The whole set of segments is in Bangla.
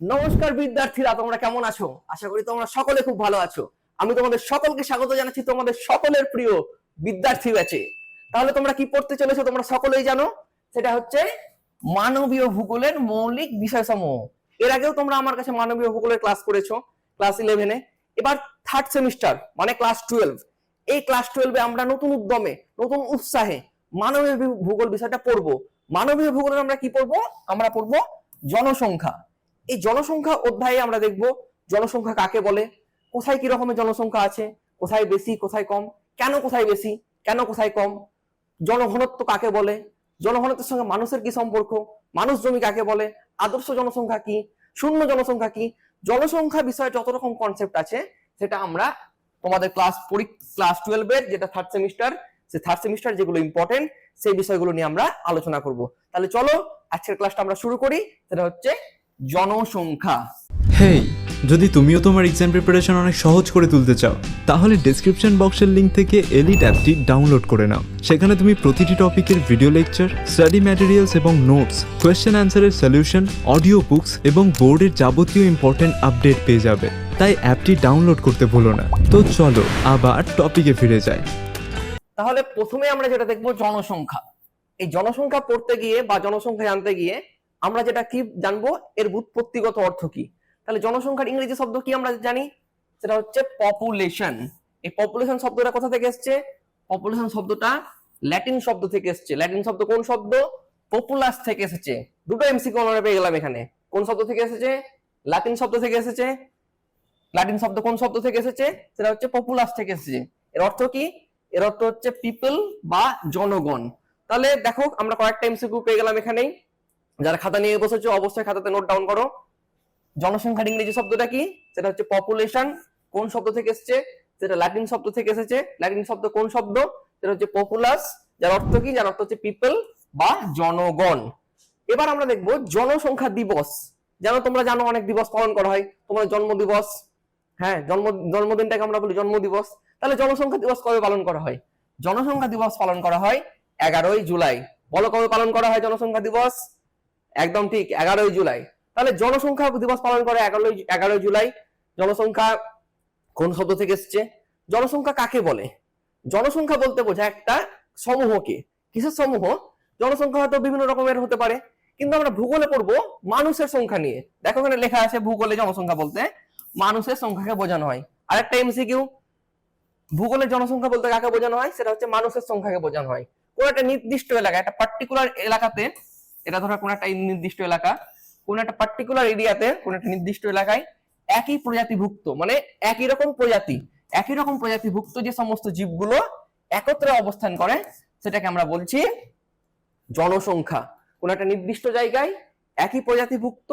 নমস্কার বিদ্যার্থীরা, তোমরা কেমন আছো? আশা করি তোমরা সকলে খুব ভালো আছো। আমি তোমাদের সকলকে স্বাগত জানাচ্ছি, তোমাদের সকলের প্রিয় বিদ্যার্থী ব্যাচে। তাহলে তোমরা কি পড়তে চলেছো তোমরা সকলেই জানো? সেটা হচ্ছে মানবীয় ভূগোলের মৌলিক বিষয়সমূহ। এর আগেও তোমরা আমার কাছে মানবীয় ভূগোলের ক্লাস করেছ ক্লাস ইলেভেনে এবার থার্ড সেমিস্টার মানে ক্লাস টুয়েলভ এই ক্লাস টুয়েলভে আমরা নতুন উদ্যমে, নতুন উৎসাহে মানবীয় ভূগোল বিষয়টা পড়ব। মানবীয় ভূগোলের আমরা কি পড়ব? আমরা পড়ব জনসংখ্যা। এই জনসংখ্যা অধ্যায়ে আমরা দেখব জনসংখ্যা কাকে বলে, কোথায় কি রকমের জনসংখ্যা আছে, কোথায় বেশি, কোথায় কম, কেন কোথায় বেশি, কেন কোথায় কম, জনঘনত্ব কাকে বলে, জনঘনত্বের সঙ্গে মানুষের কি সম্পর্ক, মানুষ জমি কাকে বলে, আদর্শ জনসংখ্যা কি, শূন্য জনসংখ্যা কি, জনসংখ্যা বিষয়ে যত রকম কনসেপ্ট আছে, সেটা আমরা তোমাদের ক্লাস ক্লাস টুয়েলভের যেটা থার্ড সেমিস্টার সে থার্ড সেমিস্টার যেগুলো ইম্পর্টেন্ট সেই বিষয়গুলো নিয়ে আমরা আলোচনা করব। তাহলে চলো, আজকের ক্লাসটা আমরা শুরু করি, সেটা হচ্ছে জনসংখ্যা। হেই যদি তুমিও তোমার এক্সাম প্রিপারেশন অনেক সহজ করে তুলতে চাও তাহলে ডেসক্রিপশন বক্সের লিঙ্ক থেকে এলিট অ্যাপটি ডাউনলোড করে নাও। সেখানে তুমি প্রতিটি টপিকের ভিডিও লেকচার স্টাডি ম্যাটেরিয়ালস এবং নোটস কোয়েশ্চেন অ্যান্সারের সলিউশন অডিও বুকস এবং বোর্ডের যাবতীয় ইম্পর্টেন্ট আপডেট পেয়ে যাবে। তাই অ্যাপটি ডাউনলোড করতে ভুলো না। তো চলো আবার টপিকে ফিরে যাই। তাহলে প্রথমে আমরা যেটা দেখব জনসংখ্যা। এই জনসংখ্যা পড়তে গিয়ে বা জনসংখ্যা জানতে গিয়ে আমরা যেটা কি জানব? এর বুৎপত্তিগত অর্থ কি? তাহলে জনসংখ্যার ইংরেজি শব্দ কি আমরা জানি? সেটা হচ্ছে পপুলেশন এই পপুলেশন শব্দটা কোথা থেকে এসছে? পপুলেশন শব্দটা ল্যাটিন শব্দ থেকে এসছে। ল্যাটিন শব্দ কোন শব্দ? পপুলাস থেকে এসেছে। দুটো এমসিকিউ আমরা পেয়ে গেলাম এখানে। কোন শব্দ থেকে এসেছে? ল্যাটিন শব্দ থেকে এসেছে। লাটিন শব্দ কোন শব্দ থেকে এসেছে? সেটা হচ্ছে পপুলাস থেকে এসেছে। এর অর্থ কি? এর অর্থ হচ্ছে পিপল বা জনগণ। তাহলে দেখো, আমরা কয়েকটা এমসিকিউ পেয়ে গেলাম এখানেই। যারা খাতা নিয়ে বসেছো, অবশ্যই খাতাতে নোট ডাউন করো। জনসংখ্যার ইংরেজি শব্দটা কি? সেটা হচ্ছে পপুলেশন কোন শব্দ থেকে এসেছে? সেটা ল্যাটিন শব্দ থেকে এসেছে। ল্যাটিন শব্দ কোন শব্দ? সেটা হচ্ছে পপুলাস যার অর্থ কি? যার অর্থ হচ্ছে পিপল বা জনগণ। এবার আমরা দেখব জনসংখ্যা দিবস। যেন তোমরা জানো অনেক দিবস পালন করা হয়। তোমার জন্ম দিবস হ্যাঁ জন্ম, জন্মদিনটাকে আমরা বলি জন্ম দিবস। তাহলে জনসংখ্যা দিবস কবে পালন করা হয়? জনসংখ্যা দিবস পালন করা হয় এগারোই জুলাই। বলো কবে পালন করা হয় জনসংখ্যা দিবস? একদম ঠিক এগারোই জুলাই। তাহলে জনসংখ্যা দিবস পালন করে এগারোই এগারোই জুলাই। জনসংখ্যা কোন শব্দ থেকে এসছে? জনসংখ্যা কাকে বলে? জনসংখ্যা বলতে বোঝায় একটা সমূহকে। কিসের সমূহ? জনসংখ্যা হয়তো বিভিন্ন রকমের হতে পারে, কিন্তু আমরা ভূগোলে পড়ব মানুষের সংখ্যা নিয়ে। দেখো এখানে লেখা আছে ভূগোলে জনসংখ্যা বলতে, মানুষের সংখ্যাকে বোঝানো হয়। আরেকটা এমসিকিউ ভূগোলের জনসংখ্যা বলতে কাকে বোঝানো হয়? সেটা হচ্ছে মানুষের সংখ্যাকে বোঝানো হয়। কোন একটা নির্দিষ্ট এলাকা একটা পার্টিকুলার এলাকাতে এটা ধরো কোন একটা নির্দিষ্ট এলাকা, কোন একটা পার্টিকুলার এরিয়াতে কোন একটা নির্দিষ্ট এলাকায় একই প্রজাতিভুক্ত মানে একই রকম প্রজাতি, একই রকম প্রজাতিভুক্ত যে সমস্ত জীবগুলো একত্রে অবস্থান করে, সেটাকে আমরা বলছি জনসংখ্যা। কোন একটা নির্দিষ্ট জায়গায় একই প্রজাতিভুক্ত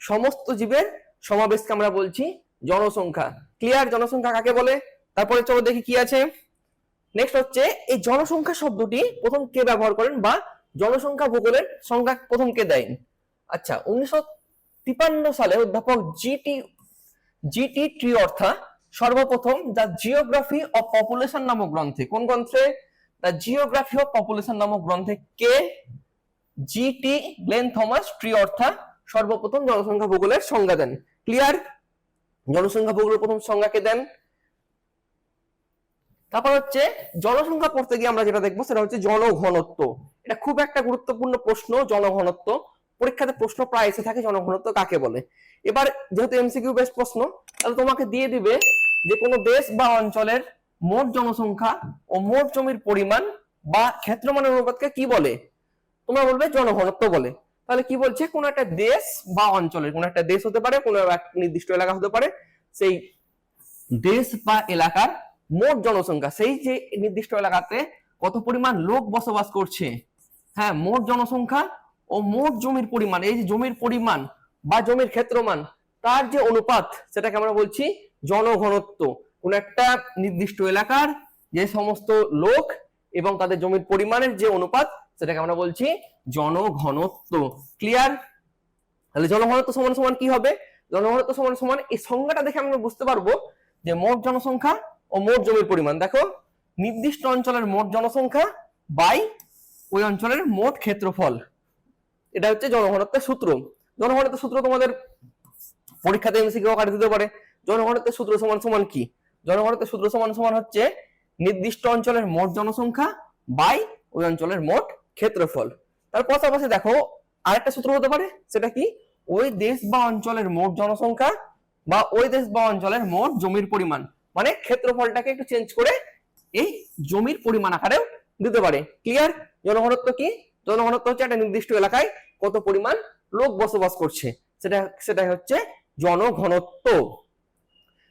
সমস্ত জীবের সমাবেশকে আমরা বলছি জনসংখ্যা। ক্লিয়ার জনসংখ্যা কাকে বলে? তারপরে চলো দেখি কি আছে। নেক্সট হচ্ছে এই জনসংখ্যা শব্দটি প্রথম কে ব্যবহার করেন বা জনসংখ্যা ভূগোলের সংখ্যা প্রথম কে দেন আচ্ছা উনিশশো তিপান্ন সালে অধ্যাপক জিটি জিটি ট্রি অর্থা সর্বপ্রথম দ্য জিওগ্রাফি অফ পপুলেশন নামক গ্রন্থে, কোন গ্রন্থে? দ্য জিওগ্রাফি অফ পপুলেশন নামক গ্রন্থে কে? জিটি গ্লেন থমাস ট্রি অর্থা সর্বপ্রথম জনসংখ্যা ভূগোলের সংজ্ঞা দেন। ক্লিয়ার? জনসংখ্যা ভূগোলের প্রথম সংজ্ঞাকে দেন? তারপর হচ্ছে জনসংখ্যা পড়তে গিয়ে আমরা যেটা দেখব সেটা হচ্ছে জনঘনত্ব। এটা খুব একটা গুরুত্বপূর্ণ প্রশ্ন, জনঘনত্ব। পরীক্ষাতে প্রশ্ন প্রায় এসে থাকে, জনঘনত্ব কাকে বলে? এবার যেহেতু এমসিকিউ বেস প্রশ্ন, তাহলে তোমাকে দিয়ে দিবে যে কোনো দেশ বা অঞ্চলের মোট জনসংখ্যা ও মোট জমির পরিমাণ বা ক্ষেত্রমানের অনুপাতকে কি বলে? তোমরা বলবে জনঘনত্ব বলে। তাহলে কি বলছে? কোন একটা দেশ বা অঞ্চলের, কোন একটা দেশ হতে পারে, কোন এক নির্দিষ্ট এলাকা হতে পারে, সেই দেশ বা এলাকার মোট জনসংখ্যা, সেই যে নির্দিষ্ট এলাকাতে কত পরিমাণ লোক বসবাস করছে হ্যাঁ মোট জনসংখ্যা ও মোট জমির পরিমাণ, এই যে জমির পরিমাণ বা জমির ক্ষেত্রমান, তার যে অনুপাত, সেটাকে আমরা বলছি জনঘনত্ব। কোন একটা নির্দিষ্ট এলাকার যে সমস্ত লোক এবং তাদের জমির পরিমাণের যে অনুপাত, সেটাকে আমরা বলছি জনঘনত্ব। ক্লিয়ার তাহলে জনঘনত্ব সমান সমান কি হবে? জনঘনত্ব সমান সমান এই সংজ্ঞাটা দেখে আমরা বুঝতে পারব যে মোট জনসংখ্যা ও মোট জমির পরিমাণ। দেখো, নির্দিষ্ট অঞ্চলের মোট জনসংখ্যা বাই ওই অঞ্চলের মোট ক্ষেত্রফল। এটা হচ্ছে জনঘনত্বের সূত্র। জনঘনত্বের সূত্র তোমাদের পরীক্ষাতে এমসিকিউ আকারে দিতে পারে। জনঘনত্বের সূত্র সমান সমান কি? জনঘনত্বের সূত্র সমান সমান হচ্ছে নির্দিষ্ট অঞ্চলের মোট জনসংখ্যা বাই ওই অঞ্চলের মোট ক্ষেত্রফল। তার পাশাপাশি দেখো, আরেকটা সূত্র হতে পারে, সেটা কি? ওই দেশ বা অঞ্চলের মোট জনসংখ্যা বা ওই দেশ বা অঞ্চলের মোট জমির পরিমাণ। মানে ক্ষেত্রফলটাকে একটু চেঞ্জ করে এই জমির পরিমাণ আকারেও দিতে পারে। ক্লিয়ার জনঘনত্ব কি? জনঘনত্ব হচ্ছে একটা নির্দিষ্ট এলাকায় কত পরিমাণ লোক বসবাস করছে। সেটা, সেটাই হচ্ছে জনঘনত্ব।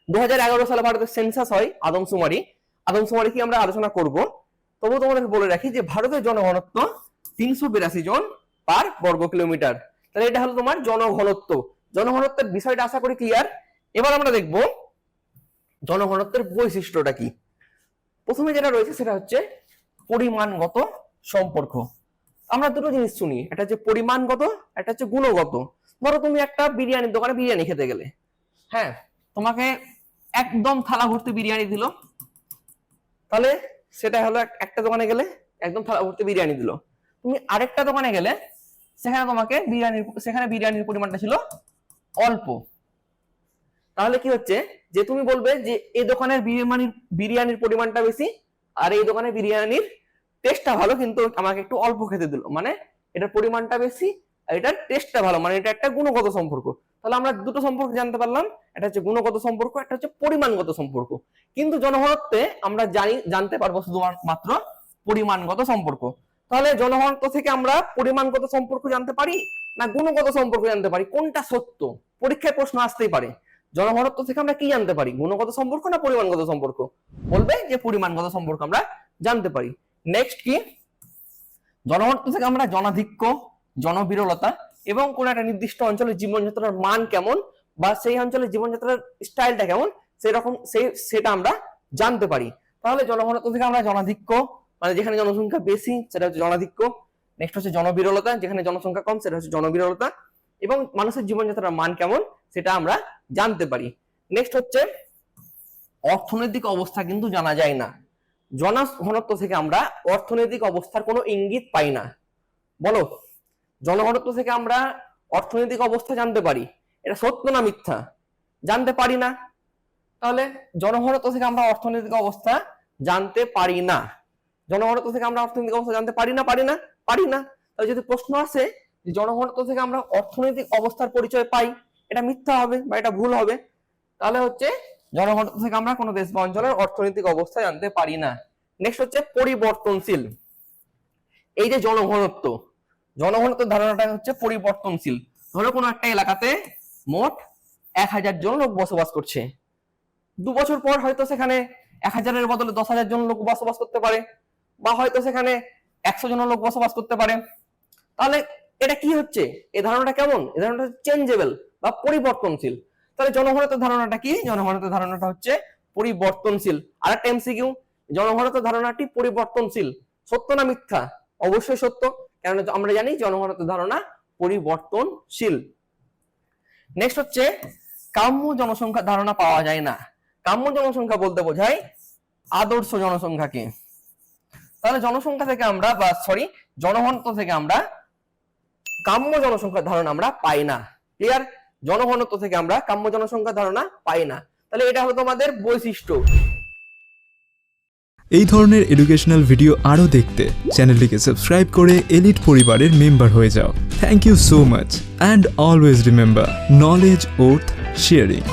দু হাজার এগারো সালে ভারতের সেন্সাস হয় আদমশুমারি। আদমশুমারি কি আমরা আলোচনা করব? তবু তোমাদের বলে রাখি যে ভারতের জনঘনত্ব তিনশো বিরাশি জন পার বর্গ কিলোমিটার। তাহলে এটা হলো তোমার জনঘনত্ব। জনঘনত্বের বিষয়টা আশা করি ক্লিয়ার এবার আমরা দেখব জনঘনত্বের বৈশিষ্ট্যটা কি। প্রথমে যেটা রয়েছে সেটা হচ্ছে পরিমাণগত সম্পর্ক। আমরা দুটো জিনিস শুনি, একটা হচ্ছে পরিমাণগত, একটা হচ্ছে গুণগত। ধরো তুমি একটা বিরিয়ানির দোকানে বিরিয়ানি খেতে গেলে। হ্যাঁ তোমাকে একদম থালা ভর্তি বিরিয়ানি দিল। তাহলে সেটা হলো একটা দোকানে গেলে একদম থালা ভর্তি বিরিয়ানি দিল। তুমি আরেকটা দোকানে গেলে সেখানে তোমাকে বিরিয়ানির সেখানে বিরিয়ানির পরিমাণটা ছিল অল্প। তাহলে কি হচ্ছে? যে তুমি বলবে যে এই দোকানের বিরিয়ানির বিরিয়ানির পরিমাণটা বেশি আর এই দোকানে বিরিয়ানির টেস্টটা ভালো, কিন্তু আমাকে একটু অল্প খেতে দিল। মানে এটার পরিমাণটা বেশি, আর এটার টেস্টটা ভালো। মানে এটা একটা গুণগত সম্পর্ক। তাহলে আমরা দুটো সম্পর্ক জানতে পারলাম। একটা হচ্ছে গুণগত সম্পর্ক, একটা হচ্ছে পরিমাণগত সম্পর্ক। কিন্তু জনঘনত্বে আমরা জানি, জানতে পারব শুধুমাত্র পরিমাণগত সম্পর্ক। তাহলে জনঘনত্ব থেকে আমরা পরিমাণগত সম্পর্ক জানতে পারি, না গুণগত সম্পর্ক জানতে পারি? কোনটা সত্য? পরীক্ষায় প্রশ্ন আসতেই পারে। জনঘনত্ব থেকে আমরা কি জানতে পারি? গুণগত সম্পর্ক না পরিমাণগত সম্পর্ক? বলবে যে পরিমাণগত সম্পর্ক আমরা জানতে পারি। নেক্সট কি? জনঘনত্ব থেকে আমরা জনাধিক্য, জনবিরলতা এবং কোন একটা নির্দিষ্ট অঞ্চলের জীবনযাত্রার মান কেমন বা সেই অঞ্চলের জীবনযাত্রার স্টাইলটা কেমন সেই রকম সেই সেটা আমরা জানতে পারি। তাহলে জনঘনত্ব থেকে আমরা জনাধিক্য মানে যেখানে জনসংখ্যা বেশি, সেটা হচ্ছে জনাধিক্য। নেক্সট হচ্ছে জনবিরলতা, যেখানে জনসংখ্যা কম, সেটা হচ্ছে জনবিরলতা এবং মানুষের জীবনযাত্রার মান কেমন, সেটা আমরা জানতে পারি। নেক্সট হচ্ছে অর্থনৈতিক অবস্থা কিন্তু জানা যায় না। জনঘনত্ব থেকে আমরা অর্থনৈতিক অবস্থার কোনো ইঙ্গিত পাই না। বলো, জনঘনত্ব থেকে আমরা অর্থনৈতিক অবস্থা জানতে পারি। এটা সত্য না মিথ্যা? জানতে পারি না। তাহলে জনঘনত্ব থেকে আমরা অর্থনৈতিক অবস্থা জানতে পারি না। জনঘনত্ব থেকে আমরা অর্থনৈতিক অবস্থা জানতে পারি না পারি না পারি না। তাহলে যদি প্রশ্ন আসে যে জনঘনত্ব থেকে আমরা অর্থনৈতিক অবস্থার পরিচয় পাই, এটা মিথ্যা হবে বা এটা ভুল হবে, তাহলে হচ্ছে জনঘনত্ব থেকে আমরা কোনো দেশ বা অঞ্চলের অর্থনৈতিক অবস্থা জানতে পারি না। নেক্সট হচ্ছে পরিবর্তনশীল। এই যে জনঘনত্ব, জনঘনত্বের ধারণাটা হচ্ছে পরিবর্তনশীল। ধরো কোনো একটা এলাকাতে মোট এক হাজার জন লোক বসবাস করছে। দু বছর পর হয়তো সেখানে এক হাজারের বদলে দশ হাজার জন লোক বসবাস করতে পারে বা হয়তো সেখানে একশো জন লোক বসবাস করতে পারে। তাহলে এটা কি হচ্ছে? এ ধারণাটা কেমন? এ ধারণাটা চেঞ্জেবল বা পরিবর্তনশীল। তাহলে জনঘনত্বের ধারণাটা কি? জনঘনত্বের ধারণাটা হচ্ছে পরিবর্তনশীল। আর একটা এমসিকিউ জনঘনত্বের ধারণাটি পরিবর্তনশীল। সত্য না মিথ্যা? অবশ্যই সত্য কারণ আমরা জানি জনঘনত্বের ধারণা পরিবর্তনশীল। নেক্সট হচ্ছে, কাম্য জনসংখ্যা ধারণা পাওয়া যায় না। কাম্য জনসংখ্যা বলতে বোঝায় আদর্শ জনসংখ্যাকে। তাহলে জনসংখ্যা থেকে আমরা বা সরি জনঘনত্ব থেকে আমরা কাম্য জনসংখ্যার ধারণা আমরা পাই না। ক্লিয়ার জনঘনত্ব থেকে আমরা কাম্য জনসংখ্যা ধারণা পাই না। তাহলে এটা হলো তোমাদের বৈশিষ্ট্য। এই ধরনের এডুকেশনাল ভিডিও আরও দেখতে চ্যানেলটিকে সাবস্ক্রাইব করে এলিট পরিবারের মেম্বার হয়ে যাও। Thank you so much and always remember knowledge worth sharing